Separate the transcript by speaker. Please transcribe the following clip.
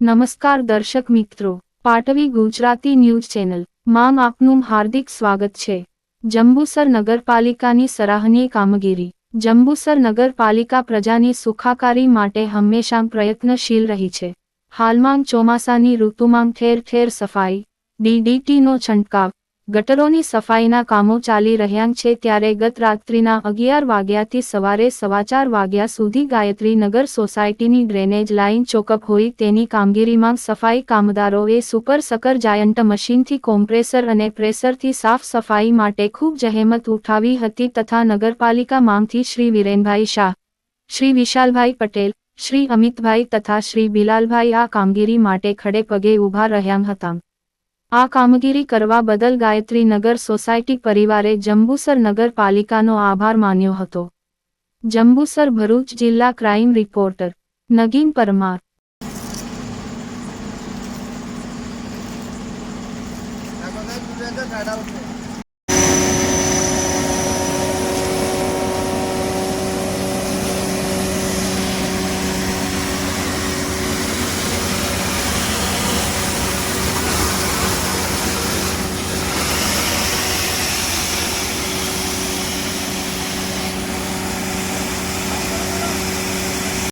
Speaker 1: નમસ્કાર દર્શક મિત્રો, પાટવી ગુજરાતી ન્યૂઝ ચેનલ, માં આપનું હાર્દિક સ્વાગત છે. જંબુસર નગરપાલિકાની સરાહનીય કામગીરી, જંબુસર નગરપાલિકા પ્રજાની સુખાકારી માટે હંમેશા પ્રયત્નશીલ રહી છે. હાલમાં ચોમાસાની ઋતુમાં ઠેર ઠેર સફાઈ ડીડીટીનો છંટકાવ ગટરોની સફાઈના કામો ચાલી રહ્યા છે ત્યારે ગત રાત્રિના અગિયાર વાગ્યાથી સવારે સવા ચાર વાગ્યા સુધી ગાયત્રી નગર સોસાયટીની ડ્રેનેજ લાઇન ચોકઅપ હોય તેની કામગીરીમાં સફાઈ કામદારોએ સુપર સકર જાયન્ટ મશીનથી કોમ્પ્રેસર અને પ્રેશરથી સાફ સફાઈ માટે ખૂબ જહેમત ઉઠાવી હતી તથા નગરપાલિકા માંગથી શ્રી વિરેનભાઈ શાહ, શ્રી વિશાલભાઈ પટેલ, શ્રી અમિતભાઈ તથા શ્રી બિલાલભાઈ આ કામગીરી માટે ખડે પગે ઊભા રહ્યા હતા. આ કામગીરી કરવા બદલ ગાયત્રી નગર સોસાયટી પરિવારે જંબુસર નગરપાલિકાનો આભાર માન્યો હતો જંબુસર ભરૂચ જિલ્લા ક્રાઇમ રિપોર્ટર નગીન પરમાર
Speaker 2: કાઢાવ છે.